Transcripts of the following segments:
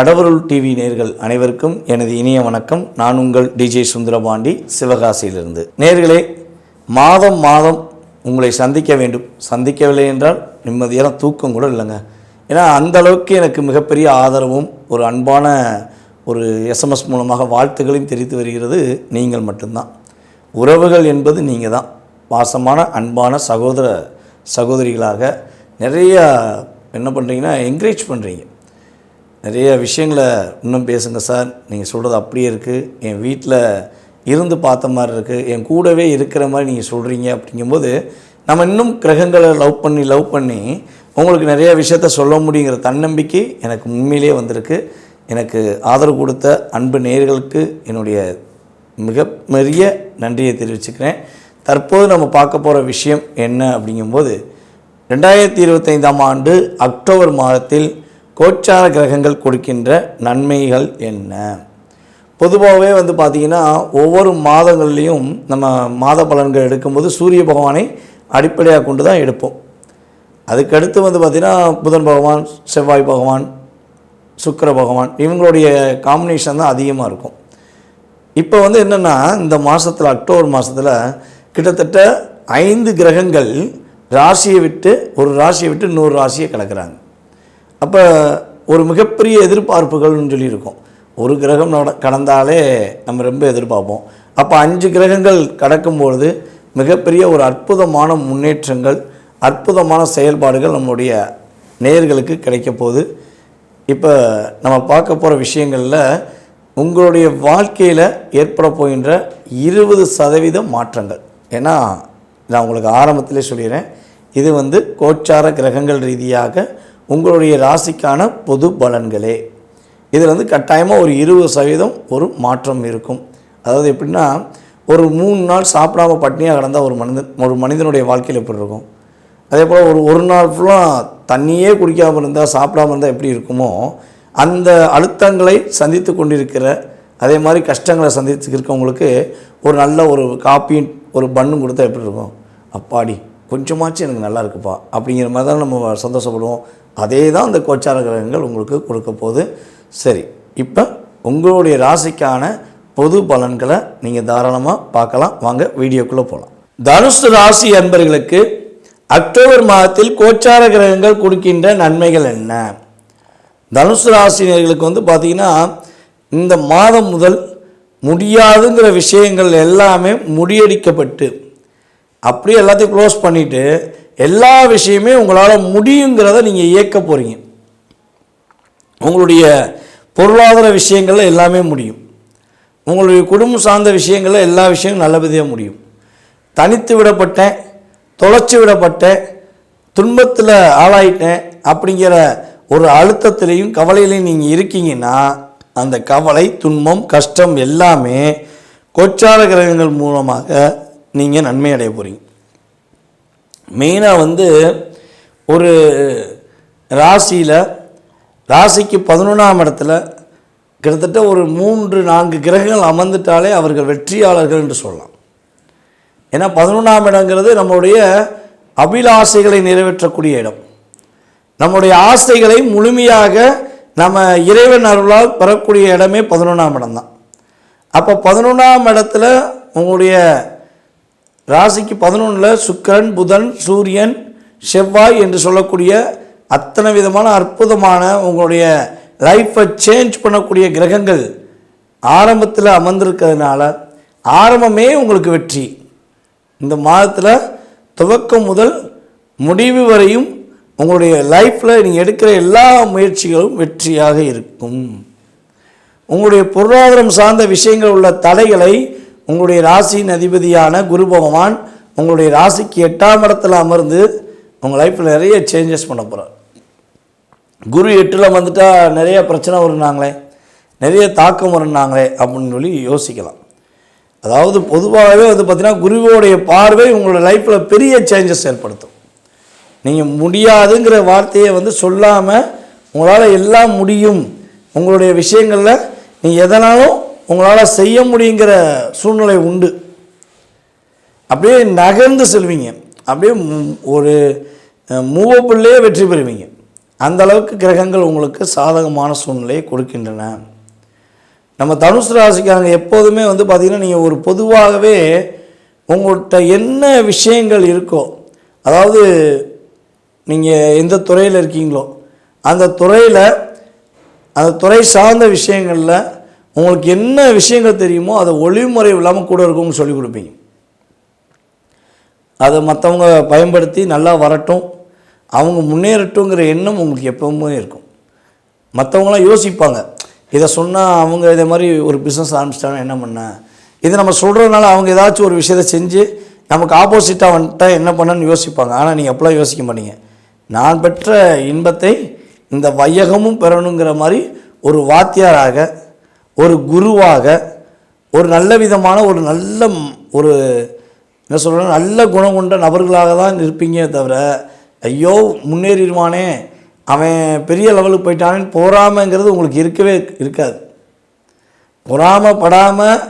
கடவுருள் TV நேர்கள் அனைவருக்கும் எனது இனிய வணக்கம். நான் உங்கள் டிஜே சுந்தரபாண்டி சிவகாசியிலிருந்து. நேர்களே மாதம் மாதம் உங்களை சந்திக்க வேண்டும். சந்திக்கவில்லை என்றால் நிம்மதியான தூக்கம் கூட இல்லைங்க. ஏன்னா அந்த அளவுக்கு எனக்கு மிகப்பெரிய ஆதரவும் ஒரு அன்பான ஒரு எஸ்எம்எஸ் மூலமாக வாழ்த்துக்களையும் தெரிவித்து வருகிறது நீங்கள் மட்டும்தான். உறவுகள் என்பது நீங்கள் தான் வாசமான அன்பான சகோதர சகோதரிகளாக நிறைய என்ன பண்ணுறீங்கன்னா என்கரேஜ் பண்ணுறீங்க நிறைய விஷயங்களை இன்னும் பேசுங்க சார். நீங்கள் சொல்கிறது அப்படியே இருக்குது என் வீட்டில் இருந்து பார்த்த மாதிரி இருக்குது என் கூடவே இருக்கிற மாதிரி நீங்கள் சொல்கிறீங்க அப்படிங்கும்போது நம்ம இன்னும் கிரகங்களை லவ் பண்ணி லவ் பண்ணி உங்களுக்கு நிறைய விஷயத்த சொல்ல முடியுங்கிற தன்னம்பிக்கை எனக்கு உண்மையிலே வந்திருக்கு. எனக்கு ஆதரவு கொடுத்த அன்பு நேர்களுக்கு என்னுடைய மிக நன்றியை தெரிவிச்சுக்கிறேன். தற்போது நம்ம பார்க்க போகிற விஷயம் என்ன அப்படிங்கும்போது ரெண்டாயிரத்தி இருபத்தைந்தாம் ஆண்டு அக்டோபர் மாதத்தில் கோச்சார கிரகங்கள் கொடுக்கின்ற நன்மைகள் என்ன? பொதுவாகவே வந்து பார்த்திங்கன்னா ஒவ்வொரு மாதங்கள்லேயும் நம்ம மாத பலன்கள் எடுக்கும்போது சூரிய பகவானை அடிப்படையாக கொண்டு தான் எடுப்போம். அதுக்கடுத்து வந்து பார்த்திங்கன்னா புதன் பகவான் செவ்வாய் பகவான் சுக்கிர பகவான் இவங்களுடைய காம்பினேஷன் தான் அதிகமாக இருக்கும். இப்போ வந்து என்னென்னா இந்த மாதத்தில் அக்டோபர் மாதத்தில் கிட்டத்தட்ட ஐந்து கிரகங்கள் ராசியை விட்டு ஒரு ராசியை விட்டு இன்னொரு ராசியை கலக்கிறாங்க. அப்போ ஒரு மிகப்பெரிய எதிர்பார்ப்புகள்னு சொல்லியிருக்கோம். ஒரு கிரகம் நட கடந்தாலே நம்ம ரொம்ப எதிர்பார்ப்போம். அப்போ அஞ்சு கிரகங்கள் கடக்கும்பொழுது மிகப்பெரிய ஒரு அற்புதமான முன்னேற்றங்கள் அற்புதமான செயல்பாடுகள் நம்முடைய நேர்களுக்கு கிடைக்க போகுது. இப்போ நம்ம பார்க்க போகிற விஷயங்களில் உங்களுடைய வாழ்க்கையில் ஏற்பட போகின்ற இருபது சதவீத மாற்றங்கள். ஏன்னா நான் உங்களுக்கு ஆரம்பத்திலே சொல்லிடுறேன். இது வந்து கோச்சார கிரகங்கள் ரீதியாக உங்களுடைய ராசிக்கான பொது பலன்களே. இதில் வந்து கட்டாயமாக ஒரு இருபது சதவீதம் ஒரு மாற்றம் இருக்கும். அதாவது எப்படின்னா ஒரு மூணு நாள் சாப்பிடாம பட்னியாக கிடந்தால் ஒரு மனிதன் ஒரு மனிதனுடைய வாழ்க்கையில் எப்படி இருக்கும்? அதே போல் ஒரு ஒரு நாள் ஃபுல்லாக தண்ணியே குடிக்காமல் இருந்தால் சாப்பிடாம இருந்தால் எப்படி இருக்குமோ அந்த அழுத்தங்களை சந்தித்து கொண்டிருக்கிற அதே மாதிரி கஷ்டங்களை சந்தித்து இருக்கவங்களுக்கு ஒரு நல்ல ஒரு காப்பியும் ஒரு பண்ணும் கொடுத்தா எப்படி இருக்கும்? அப்பாடி கொஞ்சமாச்சும் எனக்கு நல்லா இருக்குப்பா அப்படிங்கிற மாதிரி தான் நம்ம சந்தோஷப்படுவோம். அதே தான் அந்த கோச்சார கிரகங்கள் உங்களுக்கு கொடுக்க போகுது. சரி இப்போ உங்களுடைய ராசிக்கான பொது பலன்களை நீங்கள் தாராளமாக பார்க்கலாம். வாங்க வீடியோக்குள்ளே போகலாம் தனுசு ராசி அன்பர்களுக்கு அக்டோபர் மாதத்தில் கோச்சார கிரகங்கள் கொடுக்கின்ற நன்மைகள் என்ன? தனுசு ராசினியர்களுக்கு வந்து பார்த்திங்கன்னா இந்த மாதம் முதல் முடியாதுங்கிற விஷயங்கள் எல்லாமே முடியடிக்கப்பட்டு அப்படியே எல்லாத்தையும் க்ளோஸ் பண்ணிவிட்டு எல்லா விஷயமே உங்களால் முடியுங்கிறத நீங்கள் இயக்க போகிறீங்க உங்களுடைய பொருளாதார விஷயங்களில் எல்லாமே முடியும். உங்களுடைய குடும்பம் சார்ந்த விஷயங்களில் எல்லா விஷயங்களும் நல்லபடியாக முடியும். தனித்து விடப்பட்டேன் தொலைச்சி விடப்பட்டேன் துன்பத்தில் ஆளாயிட்டேன் அப்படிங்கிற ஒரு அழுத்தத்திலையும் கவலையிலையும் நீங்கள் இருக்கீங்கன்னா அந்த கவலை துன்பம் கஷ்டம் எல்லாமே கொச்சார கிரகங்கள் மூலமாக நீங்கள் நன்மை அடைய போகிறீங்க மெயினாக வந்து ஒரு ராசியில் ராசிக்கு பதினொன்றாம் இடத்துல கிட்டத்தட்ட ஒரு மூன்று நான்கு கிரகங்கள் அமர்ந்துட்டாலே அவர்கள் வெற்றியாளர்கள் என்று சொல்லலாம். ஏன்னா பதினொன்றாம் இடங்கிறது நம்மளுடைய அபிலாசைகளை நிறைவேற்றக்கூடிய இடம். நம்முடைய ஆசைகளை முழுமையாக நம்ம இறைவன் அருளால் பெறக்கூடிய இடமே பதினொன்றாம் இடம் தான் அப்போ பதினொன்றாம் இடத்துல உங்களுடைய ராசிக்கு பதினொன்றில் சுக்கரன் புதன் சூரியன் செவ்வாய் என்று சொல்லக்கூடிய அத்தனை விதமான அற்புதமான உங்களுடைய லைஃப்பை சேஞ்ச் பண்ணக்கூடிய கிரகங்கள் ஆரம்பத்தில் அமர்ந்திருக்கிறதுனால ஆரம்பமே உங்களுக்கு வெற்றி. இந்த மாதத்தில் துவக்கம் முதல் முடிவு வரையும் உங்களுடைய லைஃப்பில் நீங்கள் எடுக்கிற எல்லா முயற்சிகளும் வெற்றியாக இருக்கும். உங்களுடைய பொருளாதாரம் சார்ந்த விஷயங்கள் உள்ள தடைகளை உங்களுடைய ராசியின் அதிபதியான குரு பகவான் உங்களுடைய ராசிக்கு எட்டாம் இடத்துல அமர்ந்து உங்கள் லைஃப்பில் நிறைய சேஞ்சஸ் பண்ண போகிறார் குரு எட்டில் வந்துட்டால் நிறைய பிரச்சனை வருனாங்களே நிறைய தாக்கம் வருனாங்களே அப்படின்னு சொல்லி யோசிக்கலாம். அதாவது பொதுவாகவே வந்து பார்த்திங்கன்னா குருவோடைய பார்வை உங்களோட லைஃப்பில் பெரிய சேஞ்சஸ் ஏற்படுத்தும். நீங்கள் முடியாதுங்கிற வார்த்தையை வந்து சொல்லாமல் உங்களால் எல்லாம் முடியும். உங்களுடைய விஷயங்களில் நீங்கள் எதனாலும் உங்களால் செய்ய முடியுங்கிற சூழ்நிலை உண்டு. அப்படியே நகர்ந்து செல்வீங்க. அப்படியே ஒரு மூவப்பிள்ளையே வெற்றி பெறுவீங்க. அந்த அளவுக்கு கிரகங்கள் உங்களுக்கு சாதகமான சூழ்நிலையை கொடுக்கின்றன. நம்ம தனுசு ராசிக்காரங்க எப்போதுமே வந்து பார்த்திங்கன்னா நீங்கள் ஒரு பொதுவாகவே உங்கள்கிட்ட என்ன விஷயங்கள் இருக்கோ அதாவது நீங்கள் எந்த துறையில் இருக்கீங்களோ அந்த துறையில் அந்த துறை சார்ந்த விஷயங்களில் உங்களுக்கு என்ன விஷயங்கள் தெரியுமோ அதை ஒளிமுறை இல்லாமல் கூட இருக்கவங்க சொல்லிக் கொடுப்பீங்க. அதை மற்றவங்க பயன்படுத்தி நல்லா வரட்டும். அவங்க முன்னேறட்டுங்கிற எண்ணம் உங்களுக்கு எப்பவுமே இருக்கும். மற்றவங்களாம் யோசிப்பாங்க. இதை சொன்னால் அவங்க இதே மாதிரி ஒரு பிஸ்னஸ் ஆரம்பிச்சிட்டாங்க என்ன பண்ண? இதை நம்ம சொல்கிறதுனால அவங்க ஏதாச்சும் ஒரு விஷயத்தை செஞ்சு நமக்கு ஆப்போசிட்டாக வந்துட்டா என்ன பண்ணன்னு யோசிப்பாங்க. ஆனால் நீங்கள் அப்போலாம் யோசிக்க மாட்டீங்க. நான் பெற்ற இன்பத்தை இந்த வையகமும் பெறணுங்கிற மாதிரி ஒரு வாத்தியாராக ஒரு குருவாக ஒரு நல்ல விதமான ஒரு நல்ல ஒரு என்ன சொல்கிறேன் நல்ல குணம் கொண்ட நபர்களாக தான் இருப்பீங்க தவிர ஐயோ முன்னேறிடுவானே அவன் பெரிய லெவலுக்கு போயிட்டானேன்னு போகாமங்கிறது உங்களுக்கு இருக்கவே இருக்காது. பொறாமப்படாமல்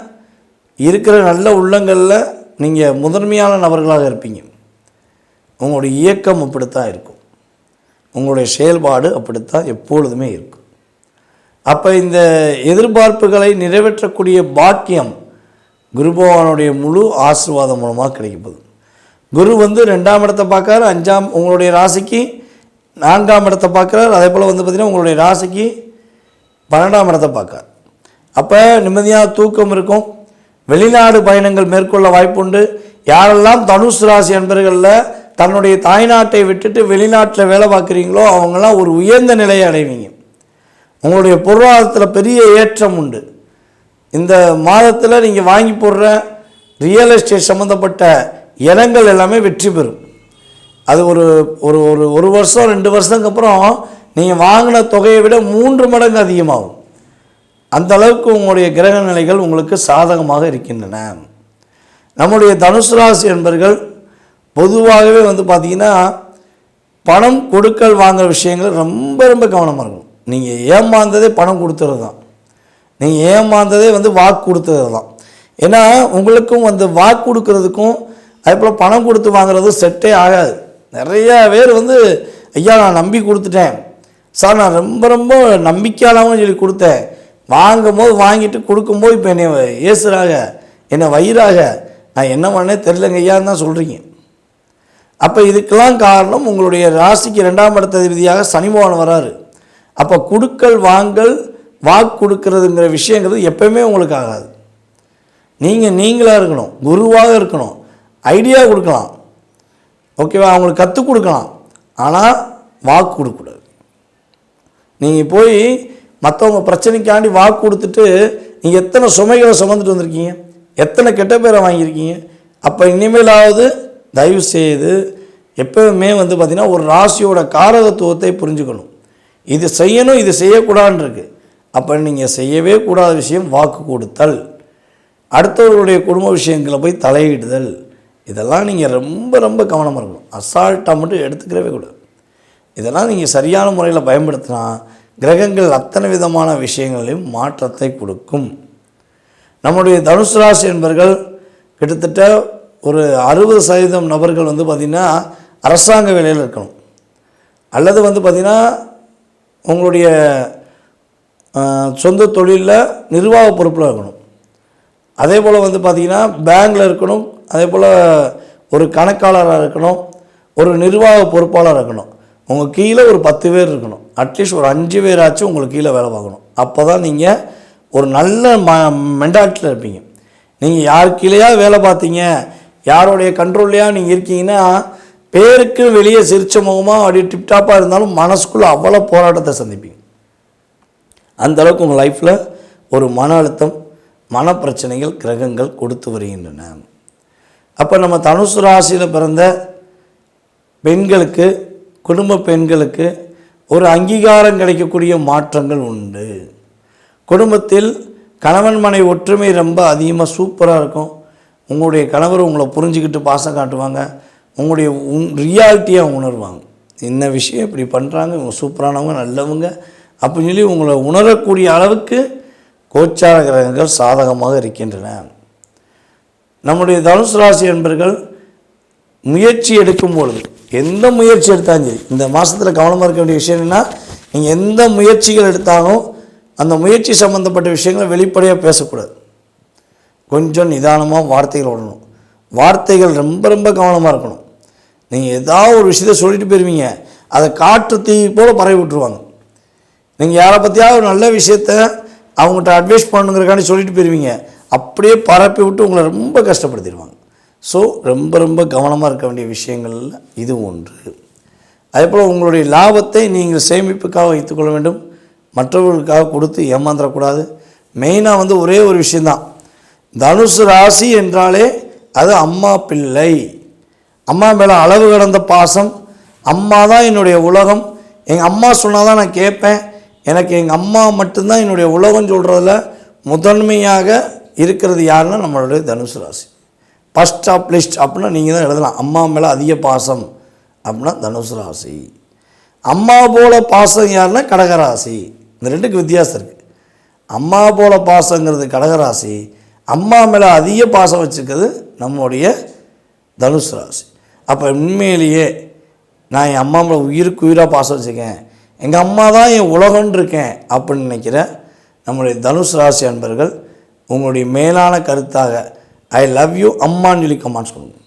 இருக்கிற நல்ல உள்ளங்களில் நீங்கள் முதன்மையான நபர்களாக இருப்பீங்க. உங்களுடைய இயக்கம் அப்படித்தான் இருக்கும். உங்களுடைய செயல்பாடு அப்படித்தான் எப்பொழுதுமே இருக்கும். அப்போ இந்த எதிர்பார்ப்புகளை நிறைவேற்றக்கூடிய பாக்கியம் குரு பகவானுடைய முழு ஆசீர்வாதம் மூலமாக கிடைக்கப்போகுது. குரு வந்து ரெண்டாம் இடத்தை பார்க்குறாரு அஞ்சாம் உங்களுடைய ராசிக்கு நான்காம் இடத்தை பார்க்குறாரு. அதே போல் வந்து பார்த்திங்கன்னா உங்களுடைய ராசிக்கு பன்னெண்டாம் இடத்தை பார்க்கார் அப்போ நிம்மதியாக தூக்கம் இருக்கும். வெளிநாடு பயணங்கள் மேற்கொள்ள வாய்ப்புண்டு. யாரெல்லாம் தனுஷ் ராசி அன்பர்களில் தன்னுடைய தாய்நாட்டை விட்டுட்டு வெளிநாட்டில் வேலை பார்க்குறீங்களோ அவங்கெல்லாம் ஒரு உயர்ந்த நிலையை அடைவீங்க. உங்களுடைய பொருளாதாரத்தில் பெரிய ஏற்றம் உண்டு. இந்த மாதத்தில் நீங்கள் வாங்கி போடுற ரியல் எஸ்டேட் சம்மந்தப்பட்ட இடங்கள் எல்லாமே வெற்றி பெறும். அது ஒரு ஒரு ஒரு ஒரு வருஷம் ரெண்டு வருஷத்துக்கு அப்புறம் நீங்கள் வாங்கின தொகையை விட மூன்று மடங்கு அதிகமாகும். அந்த அளவுக்கு உங்களுடைய கிரக நிலைகள் உங்களுக்கு சாதகமாக இருக்கின்றன. நம்முடைய தனுசு ராசி என்பர்கள் பொதுவாகவே வந்து பார்த்திங்கன்னா பணம் கொடுக்கல் வாங்குகிற விஷயங்கள் ரொம்ப ரொம்ப கவனமாக இருக்கும் நீங்கள் ஏமாந்ததே பணம் கொடுத்துறது தான் நீங்கள் ஏமாந்ததே வந்து வாக்கு கொடுத்தது தான் ஏன்னா உங்களுக்கும் வந்து வாக்கு கொடுக்கறதுக்கும் அதே போல் பணம் கொடுத்து வாங்குறதும் செட்டே ஆகாது. நிறைய பேர் வந்து ஐயா நான் நம்பி கொடுத்துட்டேன். சார் நான் ரொம்ப ரொம்ப நம்பிக்கையாளவும் சொல்லி கொடுத்தேன். வாங்கும் போது வாங்கிட்டு கொடுக்கும்போது இப்போ என்னை ஏசுறாக என்னை வயிறாக நான் என்ன பண்ணே தெரிலங்க ஐயான்னு தான் சொல்கிறீங்க அப்போ இதுக்கெல்லாம் காரணம் உங்களுடைய ராசிக்கு ரெண்டாம் இடத்த விதியாக சனிமோகன் வராரு. அப்போ கொடுக்கல் வாங்கல் வாக்கு கொடுக்கறதுங்கிற விஷயங்கிறது எப்பயுமே உங்களுக்கு ஆகாது. நீங்கள் நீங்களாக இருக்கணும் குருவாக இருக்கணும் ஐடியா கொடுக்கலாம். ஓகேவா அவங்களுக்கு கற்றுக் கொடுக்கலாம். ஆனால் வாக்கு கொடுக்கக்கூடாது நீங்கள் போய் மற்றவங்க பிரச்சனைக்காண்டி வாக்கு கொடுத்துட்டு நீங்கள் எத்தனை சுமைகளை சுமந்துட்டு வந்திருக்கீங்க? எத்தனை கெட்ட பேரை வாங்கியிருக்கீங்க? அப்போ இனிமேலாவது தயவு செய்து எப்பவுமே வந்து பார்த்திங்கன்னா ஒரு ராசியோட காரகத்துவத்தை புரிஞ்சுக்கணும். இது செய்யணும் இது செய்யக்கூடாதுன்னு அப்போ நீங்கள் செய்யவே கூடாத விஷயம் வாக்கு கொடுத்தல். அடுத்தவர்களுடைய குடும்ப விஷயங்களை போய் தலையிடுதல். இதெல்லாம் நீங்கள் ரொம்ப ரொம்ப கவனமாக இருக்கணும். அசால்ட்டாக மட்டும் எடுத்துக்கிறவே கூடாது. இதெல்லாம் நீங்கள் சரியான முறையில் பயன்படுத்தினா கிரகங்கள் அத்தனை விதமான விஷயங்களையும் மாற்றத்தை கொடுக்கும். நம்முடைய தனுசு ராசி என்பர்கள் கிட்டத்தட்ட ஒரு அறுபது சதவீதம் நபர்கள் வந்து பார்த்திங்கன்னா அரசாங்க வேலையில் இருக்கணும். அல்லது வந்து பார்த்திங்கன்னா உங்களுடைய சொந்த தொழிலில் நிர்வாக பொறுப்பில் இருக்கணும். அதே போல் வந்து பார்த்திங்கன்னா பேங்க்கில் இருக்கணும் அதே போல் ஒரு கணக்காளராக இருக்கணும் ஒரு நிர்வாக பொறுப்பாளர் இருக்கணும். உங்கள் கீழே ஒரு பத்து பேர் இருக்கணும். அட்லீஸ்ட் ஒரு அஞ்சு பேராச்சும் உங்களுக்கு கீழே வேலை பார்க்கணும். அப்போ தான் நீங்கள் ஒரு நல்ல ம மென்டாலிட்டியில் இருப்பீங்க. நீங்கள் யார் கீழேயா வேலை பார்த்தீங்க யாருடைய கண்ட்ரோல்லையா நீங்கள் இருக்கீங்கன்னா பேருக்கு வெளியே சிரிச்ச முகமாக அப்படி டிப்டாப்பாக இருந்தாலும் மனசுக்குள்ளே அவ்வளோ போராட்டத்தை சந்திப்பீங்க. அந்தளவுக்கு உங்கள் லைஃப்பில் ஒரு மன அழுத்தம் மனப்பிரச்சனைகள் கிரகங்கள் கொடுத்து வருகின்றன. அப்போ நம்ம தனுசு ராசியில் பிறந்த பெண்களுக்கு குடும்ப பெண்களுக்கு ஒரு அங்கீகாரம் கிடைக்கக்கூடிய மாற்றங்கள் உண்டு. குடும்பத்தில் கணவன் மனை ஒற்றுமை ரொம்ப அதிகமாக சூப்பராக இருக்கும். உங்களுடைய கணவர் உங்களை புரிஞ்சுக்கிட்டு பாசம் காட்டுவாங்க. உங்களுடைய உன் அவங்க உணர்வாங்க. என்ன விஷயம் இப்படி பண்ணுறாங்க இவங்க சூப்பரானவங்க நல்லவங்க அப்படின்னு சொல்லி உங்களை உணரக்கூடிய அளவுக்கு கோச்சார கிரகங்கள் சாதகமாக இருக்கின்றன. நம்முடைய தனுசு ராசி என்பர்கள் முயற்சி எடுக்கும் பொழுது எந்த முயற்சி எடுத்தாலும் சரி இந்த மாதத்தில் கவனமாக இருக்க வேண்டிய விஷயம் என்னென்னா நீங்கள் எந்த முயற்சிகள் எடுத்தாலும் அந்த முயற்சி சம்மந்தப்பட்ட விஷயங்களை வெளிப்படையாக பேசக்கூடாது. கொஞ்சம் நிதானமாக வார்த்தைகள் விடணும் வார்த்தைகள் ரொம்ப ரொம்ப கவனமாக இருக்கணும். நீங்கள் ஏதாவது ஒரு விஷயத்த சொல்லிட்டு போயிருவீங்க. அதை காற்று தீ போல் பரவி விட்டுருவாங்க. நீங்கள் யாரை பற்றியாவது ஒரு நல்ல விஷயத்த அவங்ககிட்ட அட்வைஸ் பண்ணுங்கிறக்காண்டி சொல்லிட்டு போயிருவீங்க. அப்படியே பரப்பி விட்டு உங்களை ரொம்ப கஷ்டப்படுத்திடுவாங்க. ஸோ ரொம்ப ரொம்ப கவனமாக இருக்க வேண்டிய விஷயங்கள்ல இது ஒன்று. அதேபோல் உங்களுடைய லாபத்தை நீங்கள் சேமிப்புக்காக வைத்துக்கொள்ள வேண்டும். மற்றவர்களுக்காக கொடுத்து ஏமாந்துடக்கூடாது. மெயினாக வந்து ஒரே ஒரு விஷயந்தான் தனுசு ராசி என்றாலே அது அம்மா பிள்ளை. அம்மா மேலே அளவு கடந்த பாசம். அம்மா தான் என்னுடைய உலகம். எங்கள் அம்மா சொன்னால் தான் நான் கேட்பேன். எனக்கு எங்கள் அம்மா மட்டும்தான் என்னுடைய உலகம் சொல்கிறதுல முதன்மையாக இருக்கிறது யாருன்னா நம்மளுடைய தனுசு ராசி. ஃபஸ்ட் ஆப் லிஸ்ட் அப்படின்னா நீங்கள் தான் எழுதலாம். அம்மா மேலே அதிக பாசம் அப்படின்னா தனுசு ராசி. அம்மா போல பாசம் யாருன்னா கடகராசி. இந்த ரெண்டுக்கு வித்தியாசம் இருக்குது அம்மா போல பாசங்கிறது கடகராசி. அம்மா மேலே அதிக பாசம் வச்சுருக்கிறது நம்முடைய தனுசு ராசி. அப்போ உண்மையிலேயே நான் என் அம்மா மேலே உயிருக்கு உயிராக பாசம் வச்சுருக்கேன் எங்கள் அம்மா தான் என் உலகம்னு இருக்கேன் அப்படின்னு நினைக்கிற நம்முடைய தனுசு ராசி அன்பர்கள் உங்களுடைய மேலான கருத்தாக ஐ லவ் யூ அம்மான்னு சொல்லி கமாண்ட்ஸ் கொடுங்க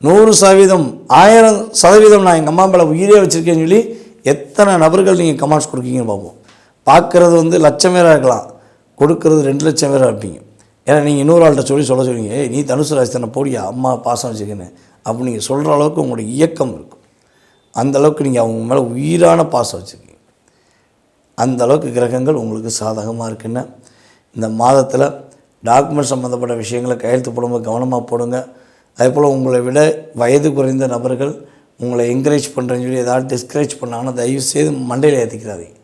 நூறு சதவீதம் ஆயிரம் சதவீதம் நான் எங்கள் அம்மா மேலே உயிரே வச்சுருக்கேன்னு சொல்லி எத்தனை நபர்கள் நீங்கள் கமெண்ட்ஸ் கொடுக்கீங்கன்னு பார்ப்போம். பார்க்குறது வந்து லட்சம் பேராக இருக்கலாம். கொடுக்கறது ரெண்டு லட்சம் பேராக இருப்பீங்க. ஏன்னா நீங்கள் இன்னொரு ஆள்கிட்ட சொல்லி சொல்ல சொல்லுவீங்க ஏய் நீ தனுசு ராசி தானே போடியா? அம்மா பாசம் வச்சுக்கின்னு அப்படி நீங்கள் சொல்கிற அளவுக்கு உங்களுடைய இயக்கம் இருக்கும். அந்த அளவுக்கு நீங்கள் அவங்க மேலே உயிரான பாசம் வச்சுருக்கீங்க. அந்த அளவுக்கு கிரகங்கள் உங்களுக்கு சாதகமாக இருக்குன்னு இந்த மாதத்தில் டாக்குமெண்ட் சம்மந்தப்பட்ட விஷயங்களை கையெழுத்து போடும்போது கவனமாக போடுங்க. அதே போல் உங்களை விட வயது குறைந்த நபர்கள் உங்களை என்கரேஜ் பண்ணுறேன்னு சொல்லி ஏதாவது டிஸ்கரேஜ் பண்ணாங்கன்னா தயவு செய்து மண்டையில் ஏற்றிக்கிறாதீங்க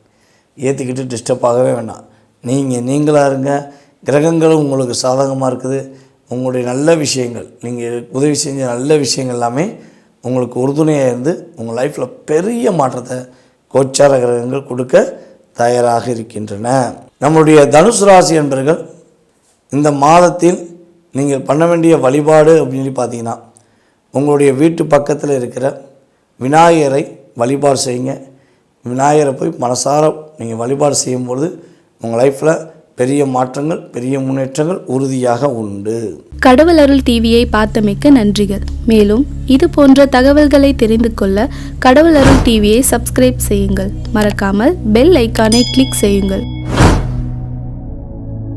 ஏற்றிக்கிட்டு டிஸ்டர்ப் ஆகவே வேண்டாம். நீங்கள் நீங்களாக இருங்க. கிரகங்களும் உங்களுக்கு சாதகமாக இருக்குது. உங்களுடைய நல்ல விஷயங்கள் நீங்கள் உதவி செஞ்ச நல்ல விஷயங்கள் எல்லாமே உங்களுக்கு உறுதுணையாக இருந்து உங்கள் லைஃப்பில் பெரிய மாற்றத்தை கோச்சார கிரகங்கள் கொடுக்க தயாராக இருக்கின்றன. நம்முடைய தனுசு ராசி என்பர்கள் இந்த மாதத்தில் நீங்கள் பண்ண வேண்டிய வழிபாடு அப்படின்னு பார்த்தீங்கன்னா உங்களுடைய வீட்டு பக்கத்தில் இருக்கிற விநாயகரை வழிபாடு செய்யுங்க. விநாயகரை போய் மனசார நீங்கள் வழிபாடு செய்யும்பொழுது உங்கள் லைஃப்பில் பெரிய மாற்றங்கள் பெரிய முன்னேற்றங்கள் உறுதியாக உண்டு. கடவுள் அருள் டிவியை பார்த்தமைக்க நன்றிகள். மேலும் இது போன்ற தகவல்களை தெரிந்து கொள்ள கடவுள் அருள் டிவியை சப்ஸ்கிரைப் செய்யுங்கள். மறக்காமல் பெல் ஐக்கானை கிளிக் செய்யுங்கள்.